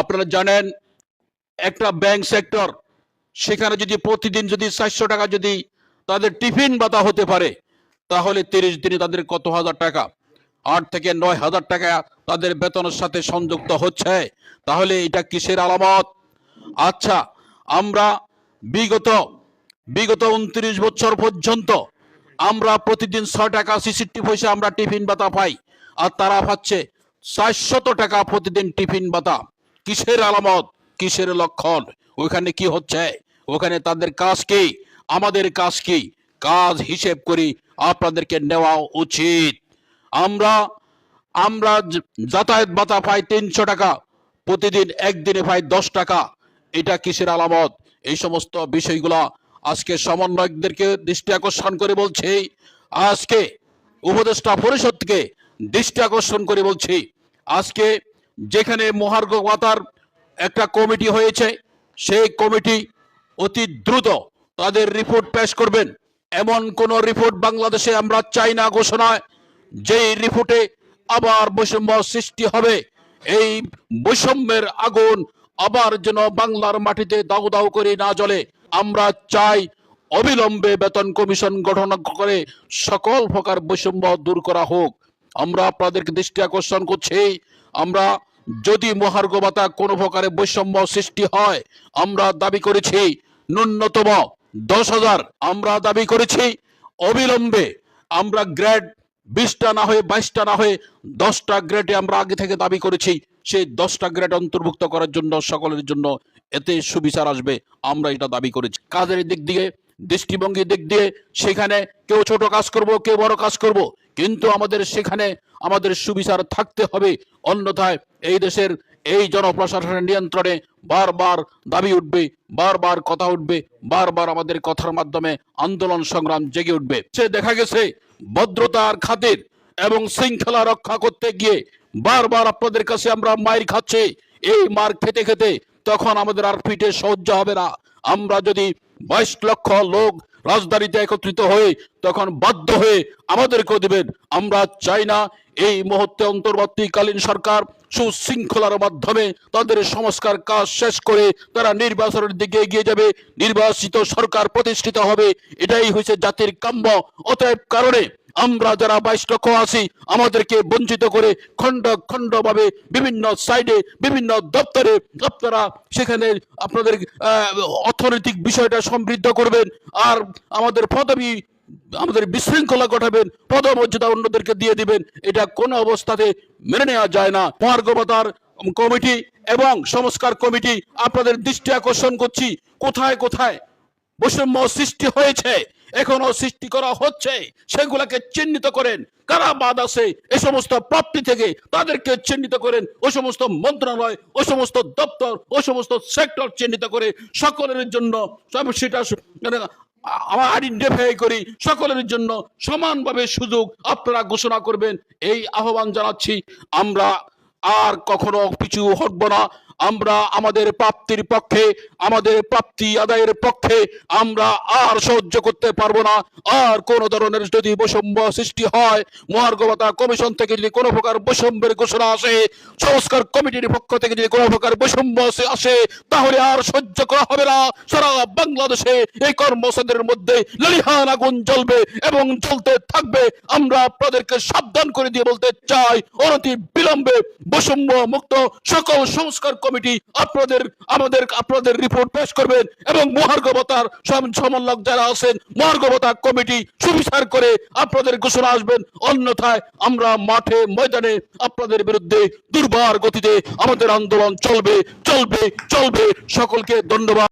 আপনারা জানেন, একটা ব্যাংক সেক্টর সেখানে যদি প্রতিদিন যদি চারশো টাকা যদি তাদের টিফিন বাতা হতে পারে, তাহলে তিরিশ দিনে তাদের কত হাজার টাকা? আট থেকে নয় হাজার টাকা তাদের বেতনের সাথে সংযুক্ত হচ্ছে। তাহলে এটা কিসের আলামত? আচ্ছা আমরা বিগত বিগত উনত্রিশ বছর পর্যন্ত আমরা প্রতিদিন ছয় টাকা সিসিটি পয়সা আমরা টিফিন ভাতা পাই, আর তারা পাচ্ছে চারশত টাকা প্রতিদিন টিফিন ভাতা। কিসের আলামত, কিসের লক্ষণ, ওখানে কি হচ্ছে, ওখানে তাদের কাজ কি, আমাদের কাজ কি, কাজ হিসেব করি আপনাদেরকে নেওয়া উচিত। আমরা আমরা যাতায়াত ভাতা পাই তিনশো টাকা, প্রতিদিন একদিনে পাই দশ টাকা, এটা কিসের আলামত? এই সমস্ত বিষয়গুলা আজকে সমন্বয়কদেরকে দৃষ্টি আকর্ষণ করে বলছি, আজকে উপদেষ্টা পরিষদকে দৃষ্টি আকর্ষণ করে বলছি, আজকে যেখানে মহার্ঘ ভাতার একটা কমিটি হয়েছে, সেই কমিটি অতি দ্রুত তাদের রিপোর্ট পেশ করবেন। এমন কোন রিপোর্ট বাংলাদেশে আমরা চাই না ঘোষণায়, যেই রিপোর্টে আবার বৈষম্য সৃষ্টি হবে। এই বৈষম্যের আগুন আবার যেন বাংলার মাটিতে দাউ দাউ করে না জ্বলে। আমরা চাই অবিলম্বে বেতন কমিশন গঠন করে সকল প্রকার বৈষম্য দূর করা হোক। আমরা আপনাদেরকে দৃষ্টি আকর্ষণ করছি। আমরা যদি মহার্ঘ কোনো প্রকারে বৈষম্য সৃষ্টি হয়, আমরা দাবি করেছি ন্যূনতম দশ হাজার আমরা দাবি করেছি। অবিলম্বে আমরা গ্রেড বিশটা না হয়ে বাইশটা না হয়ে দশটা গ্রেডে আমরা আগে থেকে দাবি করেছি। সেই দশটা গ্রেড অন্তর্ভুক্ত করার জন্য, সকলের জন্য এতে সুবিচার আসবে। আমরা এটা দাবি করেছি। কাজের দিক দিয়ে, দৃষ্টিভঙ্গির দিক দিয়ে সেখানে কেউ ছোট কাজ করব, কেউ বড় কাজ করব, কিন্তু আমাদের সেখানে আমাদের সুবিচার থাকতে হবে। অন্যথায় এই দেশের এই জনপ্রশাসনের নিয়ন্ত্রণে বারবার দাবি উঠবে, বারবার কথা উঠবে, বারবার আমাদের কথার মাধ্যমে আন্দোলন সংগ্রাম জেগে উঠবে। সে দেখা গেছে ভদ্রতার খাতির এবং শৃঙ্খলা রক্ষা করতে গিয়ে বারবার আপনাদের কাছে আমরা মায়ের খাচ্ছি। এই মার খেতে খেতে তখন আমাদের আর পিঠে সহ্য হবে না। আমরা যদি বাইশ লক্ষ লোক রাজধানীতে একত্রিত হয়ে তখন বাধ্য হয়ে আমাদেরকেও দিবেন, আমরা চাই না এই মুহূর্তে অন্তর্বর্তীকালীন সরকার সুশৃঙ্খলার মাধ্যমে তাদের সংস্কার কাজ শেষ করে তারা নির্বাচনের দিকে এগিয়ে যাবে। নির্বাচিত সরকার প্রতিষ্ঠিত হবে, এটাই হয়েছে জাতির কাম্য। অতএব কারণে আমরা যারা বাইশ লক্ষ আছি, আমাদেরকে বঞ্চিত করে খণ্ড ভাবে বিভিন্ন সাইডে, বিভিন্ন দপ্তরে আপনারা সেখানে আপনাদের অর্থনৈতিক বিষয়টা সমৃদ্ধ করবেন। আর আমাদের পদবি আমাদের বিশৃঙ্খলা ঘটাবেন, পদমর্যাদা অন্যদেরকে দিয়ে দিবেন। এটা কোনো অবস্থাতে মেনে নেওয়া যায় না। মহার্গবতার কমিটি এবং সংস্কার কমিটি, আপনাদের দৃষ্টি আকর্ষণ করছি। কোথায় কোথায় বৈষম্য সৃষ্টি হয়েছে, এখনও সৃষ্টি করা হচ্ছে, সেগুলাকে চিহ্নিত করেন। কারা বাদ আছে এ সমস্ত প্রাপ্তি থেকে, তাদেরকে চিহ্নিত করেন। ওই সমস্ত মন্ত্রণালয়, ও সমস্ত দপ্তর ওই সমস্ত সেক্টর চিহ্নিত করে সকলের জন্য সেটা আমার আইডেন্টিফাই করি, সকলের জন্য সমানভাবে সুযোগ আপনারা ঘোষণা করবেন। এই আহ্বান জানাচ্ছি, আমরা আর কখনো পিছু হটব না। আমরা আমাদের প্রাপ্তির পক্ষে, আমাদের প্রাপ্তি আদায়ের পক্ষে আমরা আর সহ্য করতে পারব না। আর কোন ধরনের যদি বৈষম্য সৃষ্টি হয় মহার্গবতা কমিশন থেকে যদি কোনো প্রকার বৈষম্যের ঘোষণা আসে, সংস্কার কমিটির পক্ষ থেকে যদি কোনো প্রকার বৈষম্য আসে- তাহলে আর সহ্য করা হবে না। সারা বাংলাদেশে এই কর্মসূচির মধ্যে ললিহান আগুন জ্বলবে এবং জ্বলতে থাকবে। আমরা আপনাদেরকে সাবধান করে দিয়ে বলতে চাই অনতি বিলম্বে বৈষম্য মুক্ত সকল সংস্কার কমিটি আপনাদের, আমাদের, আপনাদের রিপোর্ট পেশ করবেন এবং মহার্গবতার সম- সমন্বয়ক যারা আছেন মহার্গবতা কমিটি সুবিচার করে আপনাদের ঘোষণা আসবেন। অন্যথায় আমরা মাঠে, ময়দানে আপনাদের বিরুদ্ধে দুর্বার গতিতে আমাদের আন্দোলন চলবে চলবে চলবে। সকলকে ধন্যবাদ।